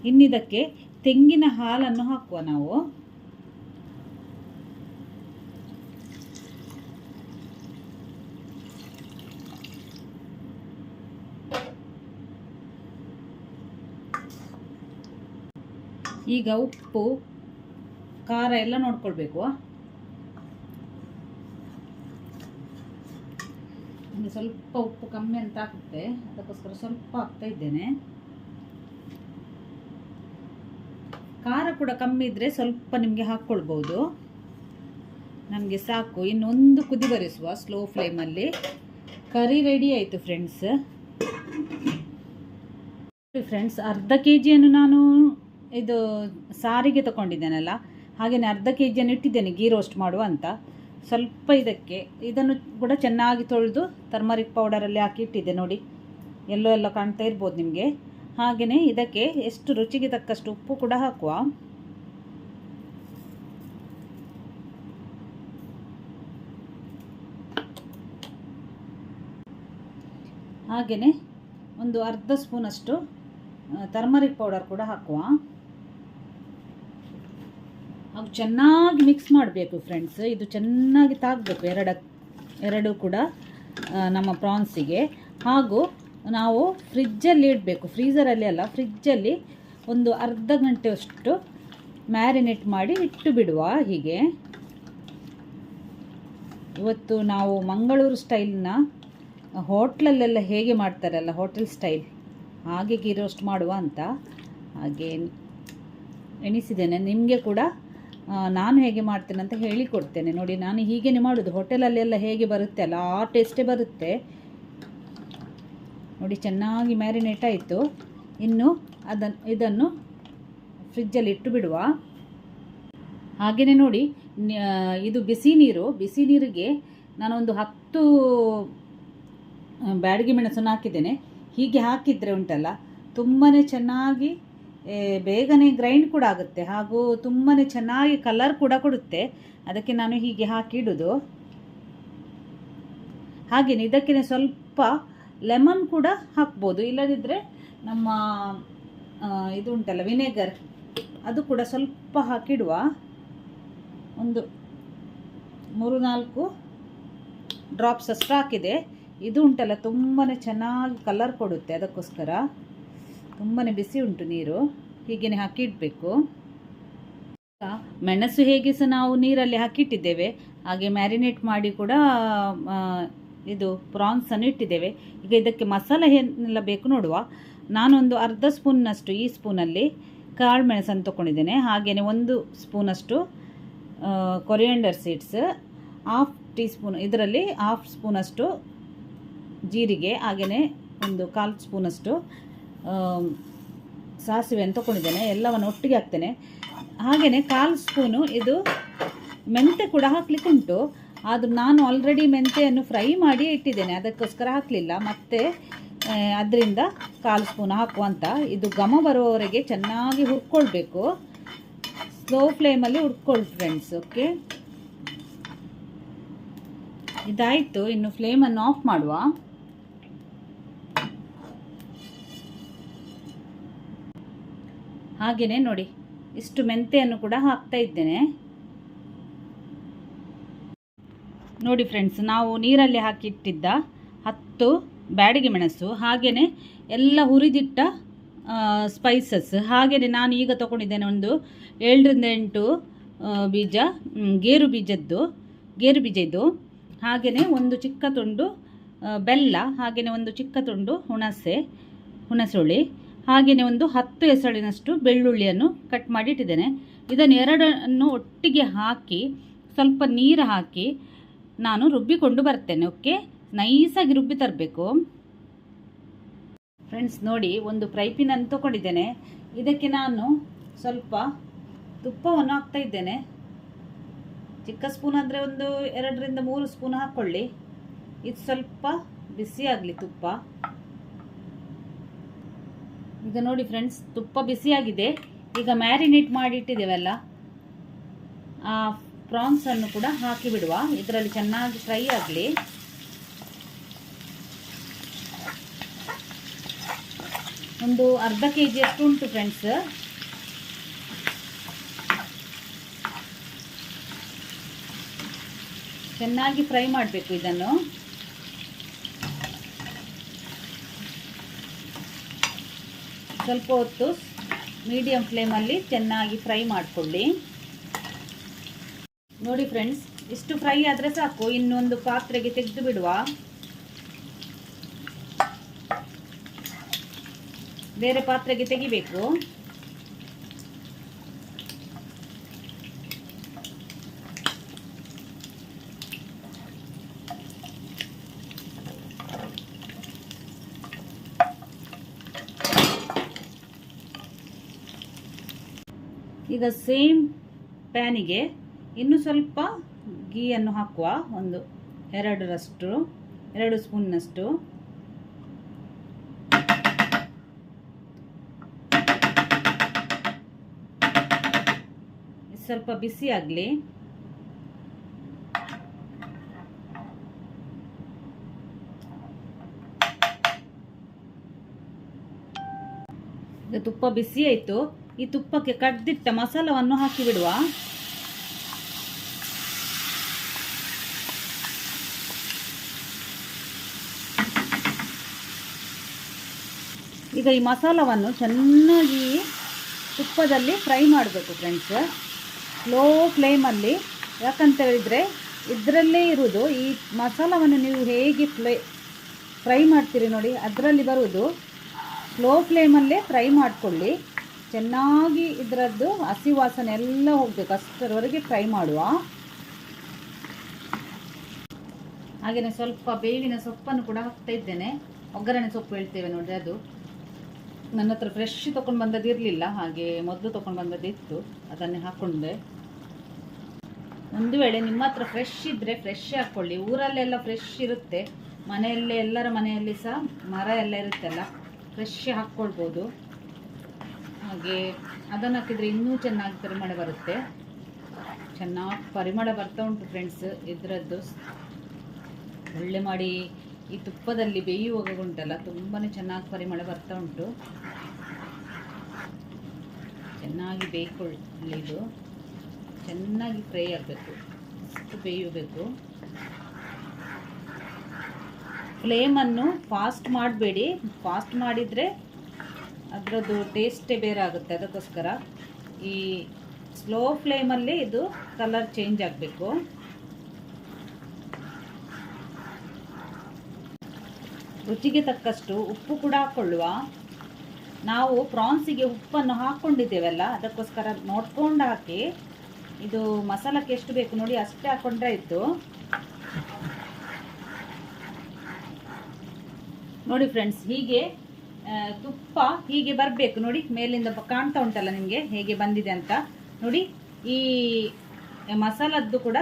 ಇನ್ನಿದಕ್ಕೆ ತೆಂಗಿನ ಹಾಲನ್ನು ಹಾಕುವ ನಾವು. ಈಗ ಉಪ್ಪು, ಖಾರ ಎಲ್ಲ ನೋಡ್ಕೊಳ್ಬೇಕು. ಸ್ವಲ್ಪ ಉಪ್ಪು ಕಮ್ಮಿ ಅಂತ ಆಗುತ್ತೆ ಅದಕ್ಕೋಸ್ಕರ ಸ್ವಲ್ಪ ಹಾಕ್ತಾ ಇದ್ದೇನೆ. ಖಾರ ಕೂಡ ಕಮ್ಮಿ ಇದ್ದರೆ ಸ್ವಲ್ಪ ನಿಮಗೆ ಹಾಕ್ಕೊಳ್ಬೋದು. ನಮಗೆ ಸಾಕು. ಇನ್ನೊಂದು ಕುದಿ ಬರಿಸುವ ಸ್ಲೋ ಫ್ಲೇಮಲ್ಲಿ ಕರಿ ರೆಡಿ ಆಯಿತು ಫ್ರೆಂಡ್ಸ್ ಫ್ರೆಂಡ್ಸ್ ಅರ್ಧ ಕೆ ಜಿಯನ್ನು ನಾನು ಇದು ಸಾರಿಗೆ ತಗೊಂಡಿದ್ದೇನಲ್ಲ ಹಾಗೆಯೇ ಅರ್ಧ ಕೆ ಜಿಯನ್ನು ಇಟ್ಟಿದ್ದೇನೆ ಗೀ ರೋಸ್ಟ್ ಮಾಡುವ ಅಂತ. ಸ್ವಲ್ಪ ಇದಕ್ಕೆ, ಇದನ್ನು ಕೂಡ ಚೆನ್ನಾಗಿ ತೊಳೆದು ಟರ್ಮರಿಕ್ ಪೌಡರಲ್ಲಿ ಹಾಕಿ ಇಟ್ಟಿದ್ದೆ ನೋಡಿ. ಎಲ್ಲೋ ಎಲ್ಲ ಕಾಣ್ತಾ ಇರ್ಬೋದು ನಿಮಗೆ. ಹಾಗೆಯೇ ಇದಕ್ಕೆ ಎಷ್ಟು ರುಚಿಗೆ ತಕ್ಕಷ್ಟು ಉಪ್ಪು ಕೂಡ ಹಾಕುವ. ಹಾಗೆಯೇ ಒಂದು ಅರ್ಧ ಸ್ಪೂನಷ್ಟು ಟರ್ಮರಿಕ್ ಪೌಡರ್ ಕೂಡ ಹಾಕುವ. ಅವು ಚೆನ್ನಾಗಿ ಮಿಕ್ಸ್ ಮಾಡಬೇಕು ಫ್ರೆಂಡ್ಸ್ ಇದು ಚೆನ್ನಾಗಿ ತಾಗಬೇಕು ಎರಡ, ಎರಡು ಕೂಡ ನಮ್ಮ ಪ್ರಾನ್ಸಿಗೆ ಹಾಗೂ ನಾವು ಫ್ರಿಜ್ಜಲ್ಲಿ ಇಡಬೇಕು. ಫ್ರೀಝರಲ್ಲಿ ಅಲ್ಲ ಫ್ರಿಜ್ಜಲ್ಲಿ ಒಂದು ಅರ್ಧ ಗಂಟೆಯಷ್ಟು ಮ್ಯಾರಿನೇಟ್ ಮಾಡಿ ಇಟ್ಟು ಬಿಡುವ ಹೀಗೆ. ಇವತ್ತು ನಾವು ಮಂಗಳೂರು ಸ್ಟೈಲ್ನ ಹೋಟ್ಲಲ್ಲೆಲ್ಲ ಹೇಗೆ ಮಾಡ್ತಾರಲ್ಲ, ಹೋಟೆಲ್ ಸ್ಟೈಲ್ ಹಾಗೆ ಗಿರೋಸ್ಟ್ ಮಾಡುವ ಅಂತ ಹಾಗೆ ಎಣಿಸಿದ್ದೇನೆ. ನಿಮಗೆ ಕೂಡ ನಾನು ಹೇಗೆ ಮಾಡ್ತೇನೆ ಅಂತ ಹೇಳಿಕೊಡ್ತೇನೆ. ನೋಡಿ, ನಾನು ಹೀಗೇ ಮಾಡೋದು. ಹೋಟೆಲಲ್ಲೆಲ್ಲ ಹೇಗೆ ಬರುತ್ತೆ ಅಲ್ಲ, ಆ ಟೇಸ್ಟೇ ಬರುತ್ತೆ. ನೋಡಿ, ಚೆನ್ನಾಗಿ ಮ್ಯಾರಿನೇಟ್ ಆಯಿತು. ಇನ್ನು ಅದನ್ನು ಇದನ್ನು ಫ್ರಿಜ್ಜಲ್ಲಿ ಇಟ್ಟು ಬಿಡುವ. ಹಾಗೆಯೇ ನೋಡಿ ಇದು ಬಿಸಿ ನೀರು, ಬಿಸಿ ನೀರಿಗೆ ನಾನೊಂದು ಹತ್ತು ಬ್ಯಾಡಗಿ ಮೆಣಸನ್ನು ಹಾಕಿದ್ದೇನೆ. ಹೀಗೆ ಹಾಕಿದರೆ ಉಂಟಲ್ಲ ತುಂಬಾ ಚೆನ್ನಾಗಿ ಬೇಗನೆ ಗ್ರೈಂಡ್ ಕೂಡ ಆಗುತ್ತೆ. ಹಾಗೂ ತುಂಬಾ ಚೆನ್ನಾಗಿ ಕಲರ್ ಕೂಡ ಕೊಡುತ್ತೆ. ಅದಕ್ಕೆ ನಾನು ಹೀಗೆ ಹಾಕಿಡೋದು ಹಾಗೆಯೇ ಇದಕ್ಕೆ ಸ್ವಲ್ಪ ಲೆಮನ್ ಕೂಡ ಹಾಕ್ಬೋದು. ಇಲ್ಲದಿದ್ದರೆ ನಮ್ಮ ಇದು ಉಂಟಲ್ಲ, ವಿನೆಗರ್. ಅದು ಕೂಡ ಸ್ವಲ್ಪ ಹಾಕಿಡುವ. ಒಂದು ಮೂರು ನಾಲ್ಕು ಡ್ರಾಪ್ಸ್ ಅಷ್ಟು ಹಾಕಿದೆ. ಇದು ಉಂಟಲ್ಲ ತುಂಬಾ ಚೆನ್ನಾಗಿ ಕಲರ್ ಕೊಡುತ್ತೆ ಅದಕ್ಕೋಸ್ಕರ. ತುಂಬಾ ಬಿಸಿ ಉಂಟು ನೀರು. ಹೀಗೇ ಹಾಕಿಡಬೇಕು. ಮೆಣಸು ಹೇಗೆ ಸಹ ನಾವು ನೀರಲ್ಲಿ ಹಾಕಿಟ್ಟಿದ್ದೇವೆ. ಹಾಗೆ ಮ್ಯಾರಿನೇಟ್ ಮಾಡಿ ಕೂಡ ಇದು ಪ್ರಾನ್ಸನ್ನು ಇಟ್ಟಿದ್ದೇವೆ. ಈಗ ಇದಕ್ಕೆ ಮಸಾಲೆ ಏನೆಲ್ಲ ಬೇಕು ನೋಡುವ. ನಾನೊಂದು ಅರ್ಧ ಸ್ಪೂನ್ನಷ್ಟು ಈ ಸ್ಪೂನಲ್ಲಿ ಕಾಳು ಮೆಣಸನ್ನು ತೊಗೊಂಡಿದ್ದೇನೆ ಹಾಗೆಯೇ ಒಂದು ಸ್ಪೂನಷ್ಟು coriander seeds half teaspoon ಇದರಲ್ಲಿ ಹಾಫ್ ಸ್ಪೂನಷ್ಟು ಜೀರಿಗೆ, ಹಾಗೆಯೇ ಒಂದು ಕಾಲು ಸ್ಪೂನಷ್ಟು ಸಾಸಿವೆಯನ್ನು ತೊಗೊಂಡಿದ್ದೇನೆ ಎಲ್ಲವನ್ನು ಒಟ್ಟಿಗೆ ಹಾಕ್ತೇನೆ. ಹಾಗೆಯೇ ಕಾಲು ಸ್ಪೂನು ಇದು ಮೆಂತೆ ಕೂಡ ಹಾಕ್ಲಿಕ್ಕೆ ಉಂಟು ಆದರೂ ನಾನು ಆಲ್ರೆಡಿ ಮೆಂತೆಯನ್ನು ಫ್ರೈ ಮಾಡಿ ಇಟ್ಟಿದ್ದೇನೆ. ಅದಕ್ಕೋಸ್ಕರ ಹಾಕಲಿಲ್ಲ. ಮತ್ತು ಅದರಿಂದ ಕಾಲು ಸ್ಪೂನ್ ಹಾಕುವಂತ ಇದು ಘಮ ಬರುವವರೆಗೆ ಚೆನ್ನಾಗಿ ಹುರ್ಕೊಳ್ಬೇಕು. ಸ್ಲೋ ಫ್ಲೇಮಲ್ಲಿ ಹುರ್ಕೊಳ್ಳಿ ಫ್ರೆಂಡ್ಸ್ ಓಕೆ ಇದಾಯಿತು. ಇನ್ನು ಫ್ಲೇಮನ್ನು ಆಫ್ ಮಾಡುವ. ಹಾಗೆಯೇ ನೋಡಿ, ಇಷ್ಟು ಮೆಂತೆಯನ್ನು ಕೂಡ ಹಾಕ್ತಾ ಇದ್ದೇನೆ. ನೋಡಿ ಫ್ರೆಂಡ್ಸ್ ನಾವು ನೀರಲ್ಲಿ ಹಾಕಿಟ್ಟಿದ್ದ ಹತ್ತು ಬ್ಯಾಡಿಗೆ ಮೆಣಸು ಹಾಗೆಯೇ ಎಲ್ಲ ಹುರಿದಿಟ್ಟ ಸ್ಪೈಸಸ್ ಹಾಗೆಯೇ ನಾನು ಈಗ ತಗೊಂಡಿದ್ದೇನೆ ಒಂದು ಏಳರಿಂದ ಎಂಟು ಬೀಜ ಗೇರು ಬೀಜದ್ದು, ಗೇರು ಬೀಜ ಇದು. ಹಾಗೆಯೇ ಒಂದು ಚಿಕ್ಕ ತುಂಡು ಬೆಲ್ಲ ಹಾಗೆಯೇ ಒಂದು ಚಿಕ್ಕ ತುಂಡು ಹುಣಸೆ ಹುಣಸುಳಿ ಹಾಗೆಯೇ ಒಂದು ಹತ್ತು ಎಸಳಿನಷ್ಟು ಬೆಳ್ಳುಳ್ಳಿಯನ್ನು ಕಟ್ ಮಾಡಿ ಇಟ್ಟಿದ್ದೇನೆ. ಇದನ್ನು ಎರಡನ್ನು ಒಟ್ಟಿಗೆ ಹಾಕಿ ಸ್ವಲ್ಪ ನೀರು ಹಾಕಿ ನಾನು ರುಬ್ಬಿಕೊಂಡು ಬರ್ತೇನೆ ಓಕೆ ನೈಸಾಗಿ ರುಬ್ಬಿ ತರಬೇಕು. ಫ್ರೆಂಡ್ಸ್ ನೋಡಿ, ಒಂದು ಫ್ರೈ ಅನ್ನು ತಗೊಂಡಿದ್ದೇನೆ. ಇದಕ್ಕೆ ನಾನು ಸ್ವಲ್ಪ ತುಪ್ಪವನ್ನು ಹಾಕ್ತಾ ಇದ್ದೇನೆ. ಚಿಕ್ಕ ಸ್ಪೂನ್ ಅಂದರೆ ಒಂದು ಎರಡರಿಂದ ಮೂರು ಸ್ಪೂನ್ ಹಾಕ್ಕೊಳ್ಳಿ ಇದು ಸ್ವಲ್ಪ ಬಿಸಿ ಆಗಲಿ ತುಪ್ಪ. ಈಗ ನೋಡಿ ಫ್ರೆಂಡ್ಸ್ ತುಪ್ಪ ಬಿಸಿಯಾಗಿದೆ ಈಗ ಮ್ಯಾರಿನೇಟ್ ಮಾಡಿಟ್ಟಿದ್ದೇವಲ್ಲ ಪ್ರಾನ್ಸನ್ನು ಕೂಡ ಹಾಕಿ ಬಿಡುವ ಇದರಲ್ಲಿ ಚೆನ್ನಾಗಿ ಫ್ರೈ ಆಗಲಿ. ಒಂದು ಅರ್ಧ ಕೆ ಜಿಯಷ್ಟು ಉಂಟು ಫ್ರೆಂಡ್ಸ್ ಚೆನ್ನಾಗಿ ಫ್ರೈ ಮಾಡಬೇಕು ಇದನ್ನು. ಸ್ವಲ್ಪ ಹೊತ್ತು ಮೀಡಿಯಂ ಫ್ಲೇಮಲ್ಲಿ ಚೆನ್ನಾಗಿ ಫ್ರೈ ಮಾಡಿಕೊಳ್ಳಿ. ನೋಡಿ ಫ್ರೆಂಡ್ಸ್ ಇಷ್ಟು ಫ್ರೈ ಆದರೆ ಸಾಕು. ಇನ್ನೊಂದು ಪಾತ್ರೆಗೆ ತೆಗೆದು ಬಿಡುವ. ಬೇರೆ ಪಾತ್ರೆಗೆ ತೆಗಿಬೇಕು. ಈಗ ಸೇಮ್ ಪ್ಯಾನಿಗೆ ಇನ್ನು ಸ್ವಲ್ಪ ಗೀಯನ್ನು ಹಾಕುವ ಒಂದು ಎರಡರಷ್ಟು, ಎರಡು ಸ್ಪೂನ್ನಷ್ಟು. ಸ್ವಲ್ಪ ಬಿಸಿ ಆಗಲಿ. ತುಪ್ಪ ಬಿಸಿ ಆಯಿತು. ಈ ತುಪ್ಪಕ್ಕೆ ಕಡ್ದಿಟ್ಟ ಮಸಾಲವನ್ನು ಹಾಕಿ ಬಿಡುವ. ಈಗ ಈ ಮಸಾಲವನ್ನು ಚೆನ್ನಾಗಿ ತುಪ್ಪದಲ್ಲಿ ಫ್ರೈ ಮಾಡಬೇಕು ಫ್ರೆಂಡ್ಸ್ ಲೋ ಫ್ಲೇಮಲ್ಲಿ ಯಾಕಂತ ಹೇಳಿದರೆ ಇದರಲ್ಲೇ ಇರುವುದು ಈ ಮಸಾಲವನ್ನು ನೀವು ಹೇಗೆ ಫ್ಲೇ, ಫ್ರೈ ಮಾಡ್ತೀರಿ ನೋಡಿ, ಅದರಲ್ಲಿ ಬರುವುದು ಸ್ಲೋ ಫ್ಲೇಮಲ್ಲೇ ಫ್ರೈ ಮಾಡಿಕೊಳ್ಳಿ. ಚೆನ್ನಾಗಿ ಇದರದ್ದು ಹಸಿ ವಾಸನೆ ಎಲ್ಲ ಹೋಗಬೇಕು. ಅಷ್ಟರವರೆಗೆ ಫ್ರೈ ಮಾಡುವ. ಹಾಗೆಯೇ ಸ್ವಲ್ಪ ಬೇವಿನ ಸೊಪ್ಪನ್ನು ಕೂಡ ಹಾಕ್ತಾ ಇದ್ದೇನೆ. ಒಗ್ಗರಣೆ ಸೊಪ್ಪು ಹೇಳ್ತೇವೆ ನೋಡಿ ಅದು. ನನ್ನ ಹತ್ರ ಫ್ರೆಶ್ ತೊಗೊಂಡು ಬಂದದ್ದು ಇರಲಿಲ್ಲ, ಹಾಗೆ ಮೊದಲು ತೊಗೊಂಡು ಬಂದದ್ದು ಇತ್ತು. ಅದನ್ನೇ ಹಾಕ್ಕೊಂಡೆ ಒಂದು ವೇಳೆ ನಿಮ್ಮ ಹತ್ರ ಫ್ರೆಶ್ ಇದ್ದರೆ ಫ್ರೆಶ್ ಹಾಕ್ಕೊಳ್ಳಿ ಊರಲ್ಲೆಲ್ಲ ಫ್ರೆಶ್ ಇರುತ್ತೆ. ಮನೆಯಲ್ಲೇ, ಎಲ್ಲರ ಮನೆಯಲ್ಲಿ ಸಹ ಮರ ಎಲ್ಲ ಇರುತ್ತಲ್ಲ ಫ್ರೆಶ್ ಹಾಕ್ಕೊಳ್ಬೋದು ಹಾಗೆ ಅದನ್ನು ಹಾಕಿದರೆ ಇನ್ನೂ ಚೆನ್ನಾಗಿ ಪರಿಮಳ ಬರುತ್ತೆ. ಚೆನ್ನಾಗಿ ಪರಿಮಳ ಬರ್ತಾ ಉಂಟು ಫ್ರೆಂಡ್ಸ್ ಇದರದ್ದು. ಒಳ್ಳೆ ಮಾಡಿ ಈ ತುಪ್ಪದಲ್ಲಿ ಬೇಯುವಾಗ ಉಂಟಲ್ಲ ತುಂಬಾ ಚೆನ್ನಾಗಿ ಪರಿಮಳ ಬರ್ತಾ ಉಂಟು. ಚೆನ್ನಾಗಿ ಬೇಯ್ಕೊಳ್ಳಿ ಇದು. ಚೆನ್ನಾಗಿ ಫ್ರೈ ಆಗಬೇಕು, ಅಷ್ಟು ಬೇಯಬೇಕು. ಫ್ಲೇಮನ್ನು ಫಾಸ್ಟ್ ಮಾಡಬೇಡಿ. ಫಾಸ್ಟ್ ಮಾಡಿದರೆ ಅದರದ್ದು ಟೇಸ್ಟೇ ಬೇರೆ ಆಗುತ್ತೆ ಅದಕ್ಕೋಸ್ಕರ. ಈ ಸ್ಲೋ ಫ್ಲೇಮಲ್ಲಿ ಇದು ಕಲರ್ ಚೇಂಜ್ ಆಗಬೇಕು. ರುಚಿಗೆ ತಕ್ಕಷ್ಟು ಉಪ್ಪು ಕೂಡ ಹಾಕ್ಕೊಳ್ಳುವ ನಾವು ಪ್ರಾನ್ಸಿಗೆ ಉಪ್ಪನ್ನು ಹಾಕ್ಕೊಂಡಿದ್ದೇವಲ್ಲ, ಅದಕ್ಕೋಸ್ಕರ ನೋಡ್ಕೊಂಡು ಹಾಕಿ ಇದು ಮಸಾಲಕ್ಕೆ ಎಷ್ಟು ಬೇಕು ನೋಡಿ ಅಷ್ಟೇ ಹಾಕ್ಕೊಂಡ್ರೆ ಇತ್ತು ನೋಡಿ ಫ್ರೆಂಡ್ಸ್, ಹೀಗೆ ತುಪ್ಪ ಹೀಗೆ ಬರಬೇಕು. ನೋಡಿ, ಮೇಲಿಂದ ಕಾಣ್ತಾ ಉಂಟಲ್ಲ ನಿಮಗೆ ಹೇಗೆ ಬಂದಿದೆ ಅಂತ. ನೋಡಿ, ಈ ಮಸಾಲದ್ದು ಕೂಡ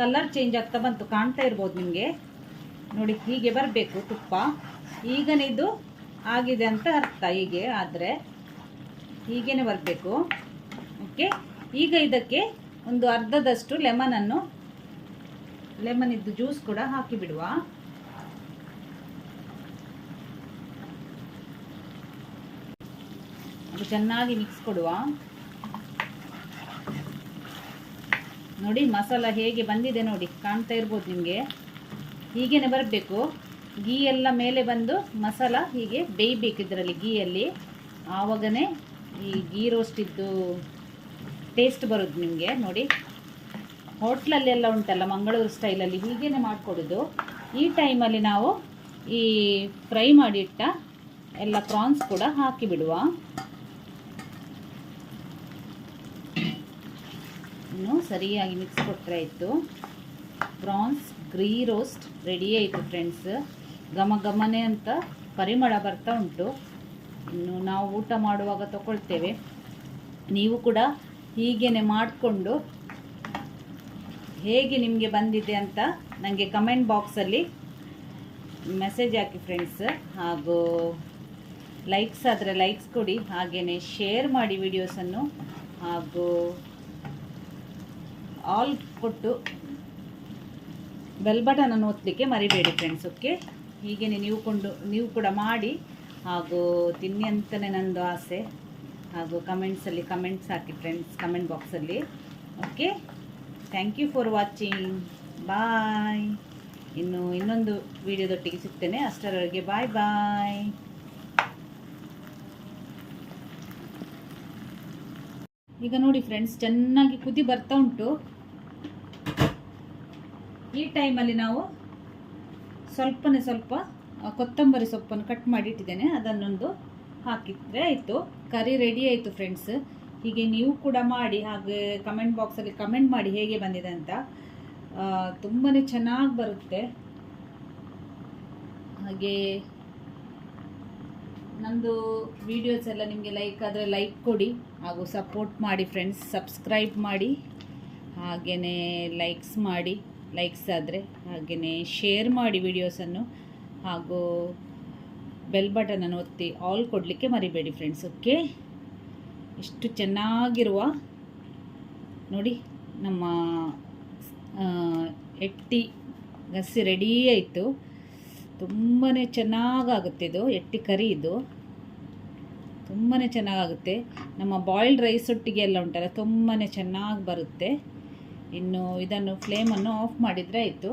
ಕಲರ್ ಚೇಂಜ್ ಆಗ್ತಾ ಬಂತು, ಕಾಣ್ತಾ ಇರ್ಬೋದು ನಿಮಗೆ. ನೋಡಿ ಹೀಗೆ ಬರಬೇಕು ತುಪ್ಪ. ಈಗನಿದು ಆಗಿದೆ ಅಂತ ಅರ್ಥ ಹೀಗೆ, ಆದರೆ ಹೀಗೇನೆ ಬರಬೇಕು. ಓಕೆ ಈಗ ಇದಕ್ಕೆ ಒಂದು ಅರ್ಧದಷ್ಟು ಲೆಮನನ್ನು ಲೆಮನಿದ್ದು ಜ್ಯೂಸ್ ಕೂಡ ಹಾಕಿ ಬಿಡುವ ಅದು ಚೆನ್ನಾಗಿ ಮಿಕ್ಸ್ ಕೊಡುವ. ನೋಡಿ ಮಸಾಲ ಹೇಗೆ ಬಂದಿದೆ ನೋಡಿ, ಕಾಣ್ತಾ ಇರ್ಬೋದು ನಿಮಗೆ. ಹೀಗೇನೆ ಬರಬೇಕು. ಗೀ ಎಲ್ಲ ಮೇಲೆ ಬಂದು ಮಸಾಲ ಹೀಗೆ ಬೇಯಬೇಕು ಇದರಲ್ಲಿ ಗೀಯಲ್ಲಿ. ಆವಾಗನೇ ಈ ಗೀ ರೋಸ್ಟಿದ್ದು ಟೇಸ್ಟ್ ಬರೋದು ನಿಮಗೆ, ನೋಡಿ. ಹೋಟ್ಲಲ್ಲೆಲ್ಲ ಉಂಟಲ್ಲ, ಮಂಗಳೂರು ಸ್ಟೈಲಲ್ಲಿ ಹೀಗೇನೆ ಮಾಡಿಕೊಡೋದು. ಈ ಟೈಮಲ್ಲಿ ನಾವು ಈ ಫ್ರೈ ಮಾಡಿಟ್ಟ ಎಲ್ಲ ಪ್ರಾನ್ಸ್ ಕೂಡ ಹಾಕಿ ಬಿಡುವ ಇನ್ನು ಸರಿಯಾಗಿ ಮಿಕ್ಸ್ ಕೊಟ್ಟರೆ ಆಯಿತು. ಪ್ರಾನ್ಸ್ ಗ್ರೀ ರೋಸ್ಟ್ ರೆಡಿ ಆಯಿತು ಫ್ರೆಂಡ್ಸ್ ಘಮ ಘಮನೆ ಅಂತ ಪರಿಮಳ ಬರ್ತಾ ಉಂಟು. ಇನ್ನು ನಾವು ಊಟ ಮಾಡುವಾಗ ತಗೊಳ್ತೇವೆ ನೀವು ಕೂಡ ಹೀಗೇನೆ ಮಾಡಿಕೊಂಡು ಹೇಗೆ ನಿಮಗೆ ಬಂದಿದೆ ಅಂತ ನನಗೆ ಕಮೆಂಟ್ ಬಾಕ್ಸಲ್ಲಿ ಮೆಸೇಜ್ ಹಾಕಿ ಫ್ರೆಂಡ್ಸ್ ಹಾಗೂ ಲೈಕ್ಸ್ ಆದರೆ ಲೈಕ್ಸ್ ಕೊಡಿ. ಹಾಗೆಯೇ ಶೇರ್ ಮಾಡಿ ವಿಡಿಯೋಸನ್ನು ಹಾಗೂ ಆಲ್ ಕೊಟ್ಟು ಬೆಲ್ ಬಟನನ್ನು ಒತ್ತಲಿಕ್ಕೆ ಮರಿಬೇಡಿ ಫ್ರೆಂಡ್ಸ್ ಓಕೆ ಹೀಗೇನೆ ನೀವು ಕೊಂಡು, ನೀವು ಕೂಡ ಮಾಡಿ ಹಾಗೂ ತಿನ್ನಿ ಅಂತಲೇ ನಂದು ಆಸೆ. ಹಾಗೂ ಕಮೆಂಟ್ಸಲ್ಲಿ ಕಮೆಂಟ್ಸ್ ಹಾಕಿ ಫ್ರೆಂಡ್ಸ್ ಕಮೆಂಟ್ ಬಾಕ್ಸಲ್ಲಿ okay thank you for watching bye ಇನ್ನು ಇನ್ನೊಂದು ವಿಡಿಯೋದೊಟ್ಟಿಗೆ ಸಿಗ್ತೇನೆ. ಅಷ್ಟರವರೆಗೆ ಬಾಯ್ ಬಾಯ್ ಈಗ ನೋಡಿ ಫ್ರೆಂಡ್ಸ್ ಚೆನ್ನಾಗಿ ಕುದಿ ಬರ್ತಾ ಉಂಟು. ಈ ಟೈಮಲ್ಲಿ ನಾವು ಸ್ವಲ್ಪನೇ ಸ್ವಲ್ಪ ಕೊತ್ತಂಬರಿ ಸೊಪ್ಪನ್ನು ಕಟ್ ಮಾಡಿ ಇಟ್ಟಿದ್ದೇನೆ ಅದನ್ನೊಂದು ಹಾಕಿದರೆ ಆಯಿತು. ಕರಿ ರೆಡಿ ಆಯಿತು ಫ್ರೆಂಡ್ಸ್ ಹೀಗೆ ನೀವು ಕೂಡ ಮಾಡಿ, ಹಾಗೆ ಕಮೆಂಟ್ ಬಾಕ್ಸಲ್ಲಿ ಕಮೆಂಟ್ ಮಾಡಿ ಹೇಗೆ ಬಂದಿದೆ ಅಂತ. ತುಂಬಾ ಚೆನ್ನಾಗಿ ಬರುತ್ತೆ. ಹಾಗೆ ನಂದು ವಿಡಿಯೋಸ್ ಎಲ್ಲ ನಿಮಗೆ ಲೈಕ್ ಆದರೆ ಲೈಕ್ ಕೊಡಿ. ಹಾಗೂ ಸಪೋರ್ಟ್ ಮಾಡಿ ಫ್ರೆಂಡ್ಸ್ ಸಬ್ಸ್ಕ್ರೈಬ್ ಮಾಡಿ. ಹಾಗೆಯೇ ಲೈಕ್ಸ್ ಮಾಡಿ. ಲೈಕ್ಸ್ ಆದರೆ ಹಾಗೆಯೇ ಶೇರ್ ಮಾಡಿ ವಿಡಿಯೋಸನ್ನು ಹಾಗೂ ಬೆಲ್ ಬಟನನ್ನು ಒತ್ತಿ ಆಲ್ ಕೊಡಲಿಕ್ಕೆ ಮರಿಬೇಡಿ ಫ್ರೆಂಡ್ಸ್ ಓಕೆ ಎಷ್ಟು ಚೆನ್ನಾಗಿರುವ ನೋಡಿ ನಮ್ಮ ಎಟ್ಟಿ ಗಸಿ ರೆಡಿ ಆಯಿತು. ತುಂಬಾ ಚೆನ್ನಾಗಾಗುತ್ತೆ ಇದು, ಎಟ್ಟಿ ಕರಿ ಇದು. ತುಂಬಾ ಚೆನ್ನಾಗಾಗುತ್ತೆ. ನಮ್ಮ ಬಾಯ್ಲ್ಡ್ ರೈಸ್ ಒಟ್ಟಿಗೆ ಎಲ್ಲ ಉಂಟಲ್ಲ ತುಂಬಾ ಚೆನ್ನಾಗಿ ಬರುತ್ತೆ. ಇನ್ನು ಇದನ್ನು ಫ್ಲೇಮನ್ನು ಆಫ್ ಮಾಡಿದರೆ ಆಯಿತು.